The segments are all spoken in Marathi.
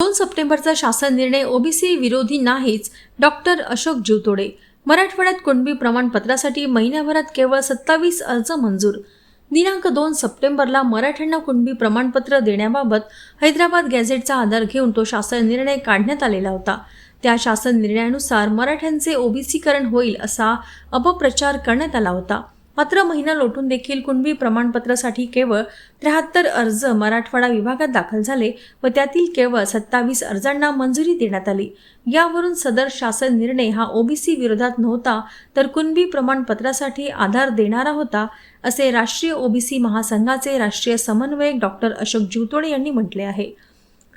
दोन सप्टेंबरचा शासन निर्णय ओबीसी विरोधी नाहीच डॉक्टर अशोक जीवतोडे. मराठवाड्यात कुणबी प्रमाणपत्रासाठी महिन्याभरात केवळ सत्तावीस अर्ज मंजूर. दिनांक दोन सप्टेंबरला मराठ्यांना कुणबी प्रमाणपत्र देण्याबाबत हैदराबाद गॅझेटचा आधार घेऊन तो शासन निर्णय काढण्यात आलेला होता. त्या शासन निर्णयानुसार मराठ्यांचे ओबीसीकरण होईल असा अपप्रचार करण्यात आला होता. मात्र महिना लोटून देखील कुणबी प्रमाणपत्रासाठी केवळ त्र्याहत्तर अर्ज मराठवाडा विभागात दाखल झाले व त्यातील केवळ सत्तावीस अर्जांना मंजुरी देण्यात आली. यावरून सदर शासन निर्णय हा ओबीसी विरोधात नव्हता तर कुणबी प्रमाणपत्रासाठी आधार देणारा होता असे राष्ट्रीय ओबीसी महासंघाचे राष्ट्रीय समन्वयक डॉक्टर अशोक जीवतोडे यांनी म्हटले आहे.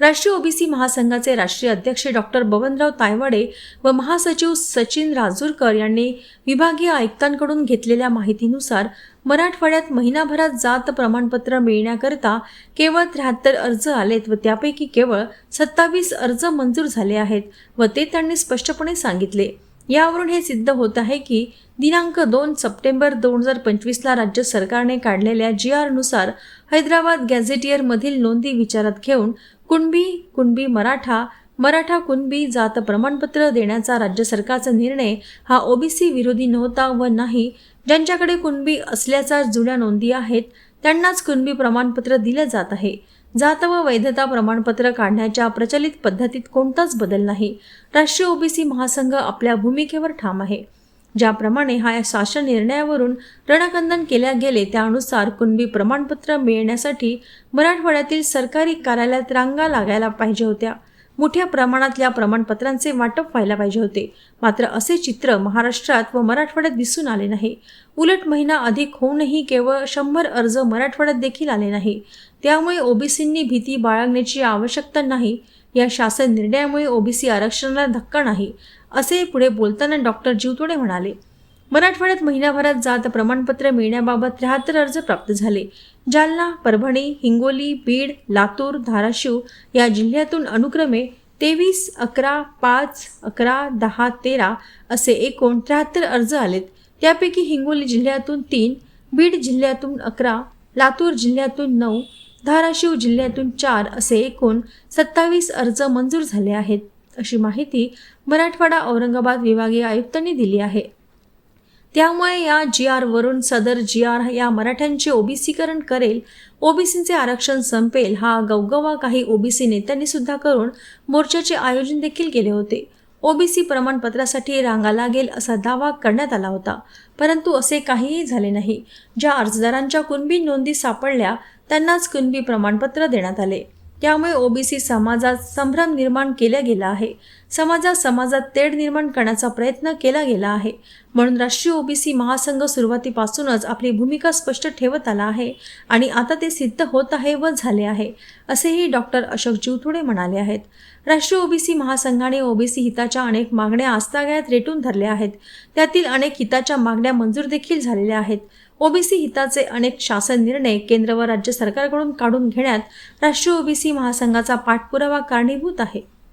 राष्ट्रीय ओबीसी महासंघाचे राष्ट्रीय अध्यक्ष डॉक्टर बबनराव तायवाडे व महासचिव सचिन राजूरकर यांनी विभागीय आयुक्तांकडून घेतलेल्या माहितीनुसार मराठवाड्यात महिनाभरात जात प्रमाणपत्र मिळण्याकरता केवळ त्र्याहत्तर अर्ज आलेत व त्यापैकी केवळ सत्तावीस अर्ज मंजूर झाले आहेत व ते त्यांनी स्पष्टपणे सांगितले. यावरून हे सिद्ध होत आहे की दिनांक दोन सप्टेंबर दोन हजार पंचवीसला राज्य सरकारने काढलेल्या जी आरनुसार हैदराबाद गॅझेटियरमधील नोंदी विचारात घेऊन कुणबी कुणबी मराठा मराठा कुणबी जात प्रमाणपत्र देण्याचा राज्य सरकारचा निर्णय हा ओबीसी विरोधी नव्हता व नाही. ज्यांच्याकडे कुणबी असल्याचा जुन्या नोंदी आहेत त्यांनाच कुणबी प्रमाणपत्र दिलं जात आहे. जात व वैधता प्रमाणपत्र काढण्याच्या प्रचलित पद्धतीत कोणताच बदल नाही. राष्ट्रीय ओबीसी महासंघ आपल्या भूमिकेवर ठाम आहे. ज्याप्रमाणे हा या शासन निर्णयावरून रणकंदन केल्या गेले त्यानुसार कुणबी प्रमाणपत्र मिळण्यासाठी मराठवाड्यातील सरकारी कार्यालयात रांगा लागायला पाहिजे होत्या. मोठ्या प्रमाणात या प्रमाणपत्रांचे वाटप व्हायला पाहिजे होते. मात्र असे चित्र महाराष्ट्रात व मराठवाड्यात दिसून आले नाही. उलट महिना अधिक होऊनही केवळ शंभर अर्ज मराठवाड्यात देखील आले नाही. त्यामुळे ओबीसींनी भीती बाळगण्याची आवश्यकता नाही. या शासन निर्णयामुळे ओबीसी आरक्षणाला धक्का नाही असे पुढे बोलताना डॉक्टर जीवतोडे म्हणाले. मराठवाड्यात महिन्याभरात जात प्रमाणपत्र मिळण्याबाबत त्र्याहत्तर अर्ज प्राप्त झाले. जालना परभणी हिंगोली बीड लातूर धाराशिव या जिल्ह्यातून अनुक्रमे तेवीस अकरा पाच अकरा दहा तेरा असे एकूण त्र्याहत्तर अर्ज आलेत. त्यापैकी हिंगोली जिल्ह्यातून तीन बीड जिल्ह्यातून अकरा लातूर जिल्ह्यातून नऊ धाराशिव जिल्ह्यातून चार असे एकूण सत्तावीस अर्ज मंजूर झाले आहेत. अशी माहिती मराठवाडा औरंगाबाद विभागीय आयुक्तांनी दिली आहे. त्यामुळे या जी आरवरून सदर जी आर या मराठ्यांचे ओबीसीकरण करेल. ओबीसीचे आरक्षण संपेल. हा गवगवा काही ओबीसी नेत्यांनी सुद्धा करून मोर्चाचे आयोजन देखील केले होते. ओबीसी प्रमाणपत्रासाठी रांगा लागेल असा दावा करण्यात आला होता. परंतु असे काहीही झाले नाही. ज्या अर्जदारांच्या कुणबी नोंदी सापडल्या त्यांनाच कुणबी प्रमाणपत्र देण्यात आले. त्यामुळे ओबीसी समाजात संभ्रम निर्माण केला गेला आहे. समाजात समाजात तेढ निर्माण करण्याचा प्रयत्न केला गेला आहे. म्हणून राष्ट्रीय ओबीसी महासंघ सुरुवातीपासूनच आपली भूमिका स्पष्ट ठेवत आला आहे आणि आता ते सिद्ध होत आहे व झाले आहे असेही डॉक्टर अशोक जीवथोडे म्हणाले आहेत. राष्ट्रीय ओबीसी महासंघाने ओबीसी हिताच्या अनेक मागण्या आस्थागायत रेटून धरल्या आहेत. त्यातील अनेक हिताच्या मागण्या मंजूर देखील झालेल्या आहेत. ओबीसी हिताचे अनेक शासन निर्णय केंद्र व राज्य सरकारकडून काढून घेण्यात राष्ट्रीय ओबीसी महासंघाचा पाठपुरावा कारणीभूत आहे.